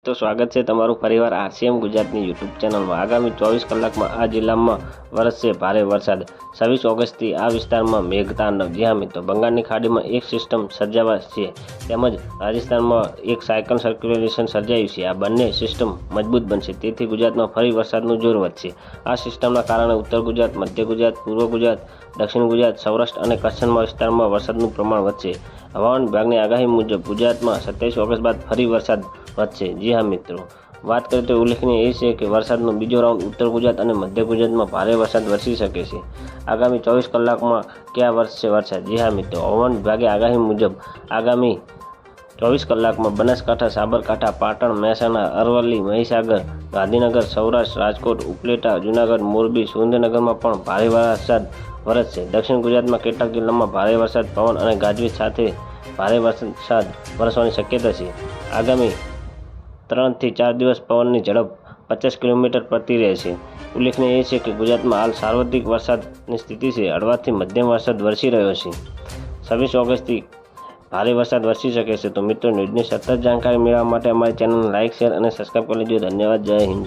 તો સ્વાગત છે તમારું ફરીવાર આરસીએમ ગુજરાતની યુટ્યુબ ચેનલમાં. આગામી ચોવીસ કલાકમાં આ જિલ્લામાં વરસશે ભારે વરસાદ. છવ્વીસ ઓગસ્ટથી આ વિસ્તારમાં મેઘતાંડવ. જી મિત્રો, બંગાળની ખાડીમાં એક સિસ્ટમ સર્જાવા છે. તેમજ રાજસ્થાનમાં એક સાયકલ સર્ક્યુલેશન સર્જાયું છે. આ બંને સિસ્ટમ મજબૂત બનશે. તેથી ગુજરાતમાં ફરી વરસાદનું જોર વધશે. આ સિસ્ટમના કારણે ઉત્તર ગુજરાત, મધ્ય ગુજરાત, પૂર્વ ગુજરાત, દક્ષિણ ગુજરાત, સૌરાષ્ટ્ર અને કચ્છના વિસ્તારમાં વરસાદનું પ્રમાણ વધશે. હવામાન વિભાગની આગાહી મુજબ ગુજરાતમાં સત્યાવીસ ઓગસ્ટ બાદ ફરી વરસાદ વધશે. જી હા, મિત્રો. વાત કરીએ તો ઉલ્લેખનીય એ છે કે વરસાદનો બીજો રાઉન્ડ ઉત્તર ગુજરાત અને મધ્ય ગુજરાતમાં ભારે વરસાદ વરસી શકે છે. આગામી ચોવીસ કલાકમાં ક્યાં વરસશે વરસાદ? જી હા, મિત્રો. હવામાન વિભાગે આગાહી મુજબ આગામી ચોવીસ કલાકમાં બનાસકાંઠા, સાબરકાંઠા, પાટણ, મહેસાણા, અરવલ્લી, મહીસાગર, ગાંધીનગર, સૌરાષ્ટ્ર, રાજકોટ, ઉપલેટા, જૂનાગઢ, મોરબી, સુરેન્દ્રનગરમાં પણ ભારે વરસાદ વરસશે. દક્ષિણ ગુજરાતમાં કેટલાક જિલ્લામાં ભારે વરસાદ, પવન અને ગાજવીજ સાથે ભારે વરસાદ વરસવાની શક્યતા છે. આગામી ત્રણથી ચાર દિવસ પવનની ઝડપ પચાસ કિલોમીટર પ્રતિ રહેશે. ઉલ્લેખનીય એ છે કે ગુજરાતમાં હાલ સાર્વત્રિક વરસાદની સ્થિતિ છે. હળવાથી મધ્યમ વરસાદ વરસી રહ્યો છે. છવ્વીસ ઓગસ્ટથી ભારે વરસાદ વરસી શકે છે. તો મિત્રો, ન્યૂઝની સતત જાણકારી મેળવવા માટે અમારી ચેનલને લાઇક શેર અને સબસ્ક્રાઈબ કરી લેજો. ધન્યવાદ. જય હિન્દ.